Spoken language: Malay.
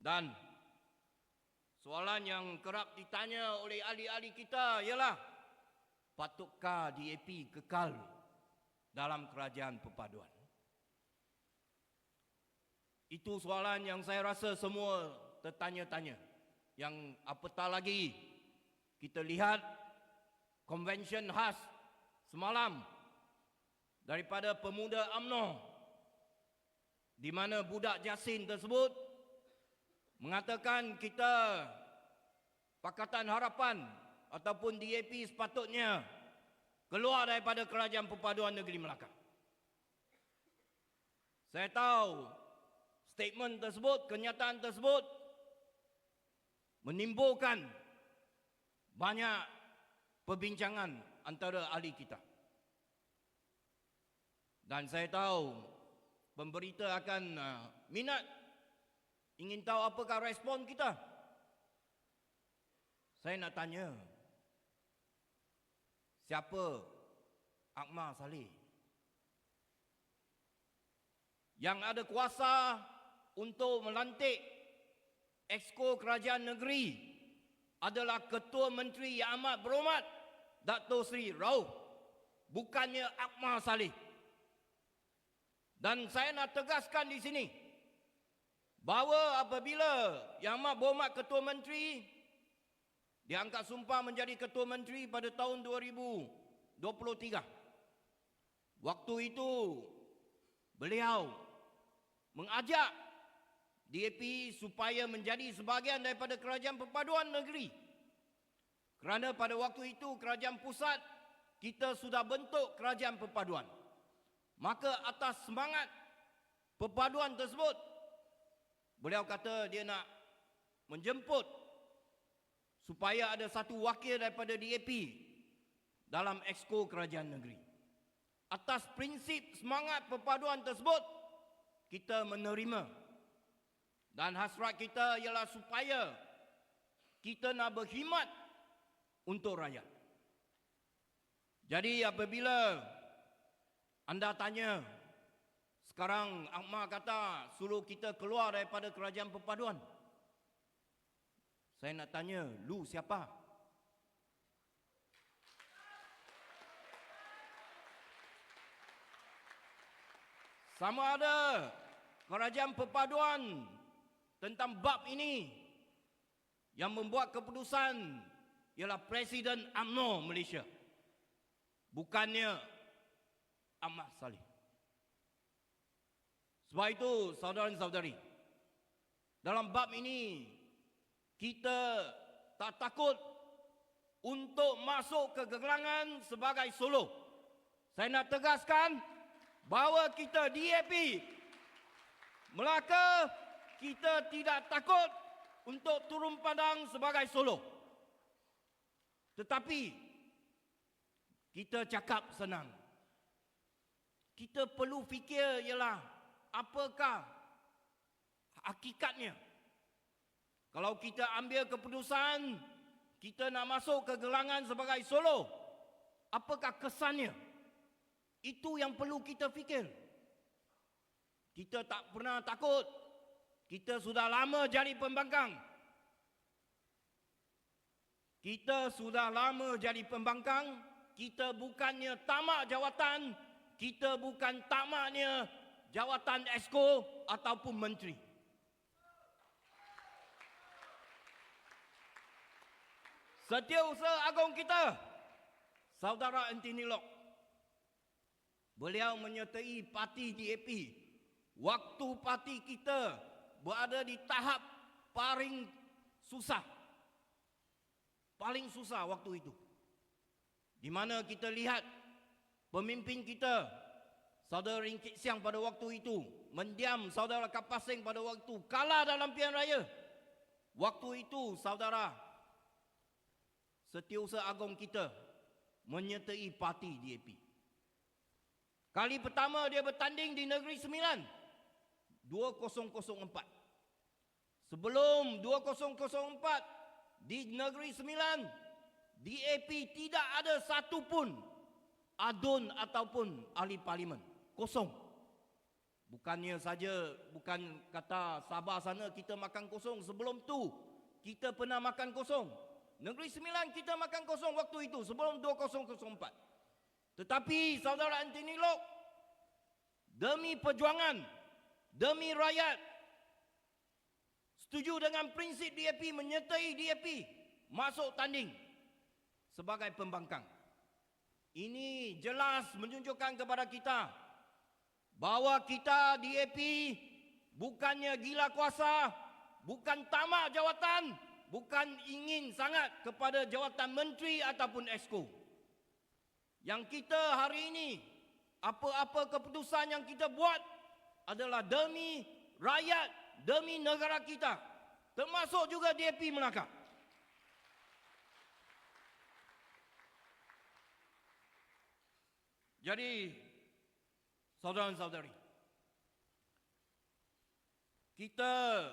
Dan soalan yang kerap ditanya oleh ahli-ahli kita ialah patutkah DAP kekal dalam kerajaan perpaduan? Itu soalan yang saya rasa semua tertanya-tanya. Yang apatah lagi kita lihat konvensyen khas semalam daripada pemuda UMNO di mana budak Jasin tersebut mengatakan kita Pakatan Harapan ataupun DAP sepatutnya keluar daripada Kerajaan Perpaduan Negeri Melaka. Saya tahu statement tersebut, kenyataan tersebut menimbulkan banyak perbincangan antara ahli kita. Dan saya tahu pemberita akan uh, minat ingin tahu apakah respon kita. Saya nak tanya, siapa Akmal Saleh? Yang ada kuasa untuk melantik Exco Kerajaan Negeri adalah Ketua Menteri Yang Amat Berhormat Dato' Sri Rauf. Bukannya Akmal Saleh. Dan saya nak tegaskan di sini bahawa apabila Yang Amat Berhormat Ketua Menteri diangkat sumpah menjadi Ketua Menteri pada tahun 2023. Waktu itu beliau mengajak DAP supaya menjadi sebahagian daripada Kerajaan Perpaduan Negeri. Kerana pada waktu itu Kerajaan Pusat kita sudah bentuk Kerajaan Perpaduan. Maka atas semangat perpaduan tersebut beliau kata dia nak menjemput supaya ada satu wakil daripada DAP dalam exco kerajaan negeri. Atas prinsip semangat perpaduan tersebut kita menerima dan hasrat kita ialah supaya kita nak berkhidmat untuk rakyat. Jadi apabila anda tanya, sekarang Ahmad kata suruh kita keluar daripada kerajaan perpaduan. Saya nak tanya, lu siapa? Sama ada kerajaan perpaduan tentang bab ini yang membuat keputusan ialah Presiden UMNO Malaysia. Bukannya Ahmad Saleh. Sebab itu saudara dan saudari, dalam bab ini kita tak takut untuk masuk ke gegelangan sebagai solo. Saya nak tegaskan bahawa kita DAP Melaka kita tidak takut untuk turun padang sebagai solo. Tetapi kita cakap senang. Kita perlu fikir ialah apakah hakikatnya. Kalau kita ambil keputusan kita nak masuk ke gelangan sebagai solo, apakah kesannya? Itu yang perlu kita fikir. Kita tak pernah takut. Kita sudah lama jadi pembangkang. Kita sudah lama jadi pembangkang. Kita bukannya tamak jawatan. Kita bukan tamaknya jawatan esko ataupun menteri. Setiausaha agung kita, Saudara Antini Lok, beliau menyertai parti DAP. Waktu parti kita berada di tahap paling susah. Paling susah waktu itu. Di mana kita lihat pemimpin kita, Saudara Ringkit Siang pada waktu itu, mendiam Saudara Kapasing pada waktu kalah dalam pilihan raya. Waktu itu Saudara Setiausaha Agong kita menyertai parti DAP. Kali pertama dia bertanding di Negeri Sembilan. 2004. Sebelum 2004 di Negeri Sembilan, DAP tidak ada satu pun adun ataupun ahli parlimen. Kosong. Bukannya saja, bukan kata Sabah sana kita makan kosong. Sebelum tu, kita pernah makan kosong. Negeri Sembilan kita makan kosong waktu itu, sebelum 2004. Tetapi saudara Anthony Lok, demi perjuangan, demi rakyat, setuju dengan prinsip DAP, menyertai DAP, masuk tanding sebagai pembangkang. Ini jelas menunjukkan kepada kita bahawa kita DAP bukannya gila kuasa, bukan tamak jawatan, bukan ingin sangat kepada jawatan menteri ataupun esko. Yang kita hari ini, apa-apa keputusan yang kita buat adalah demi rakyat, demi negara kita. Termasuk juga DAP Melaka. Jadi saudara-saudari. Kita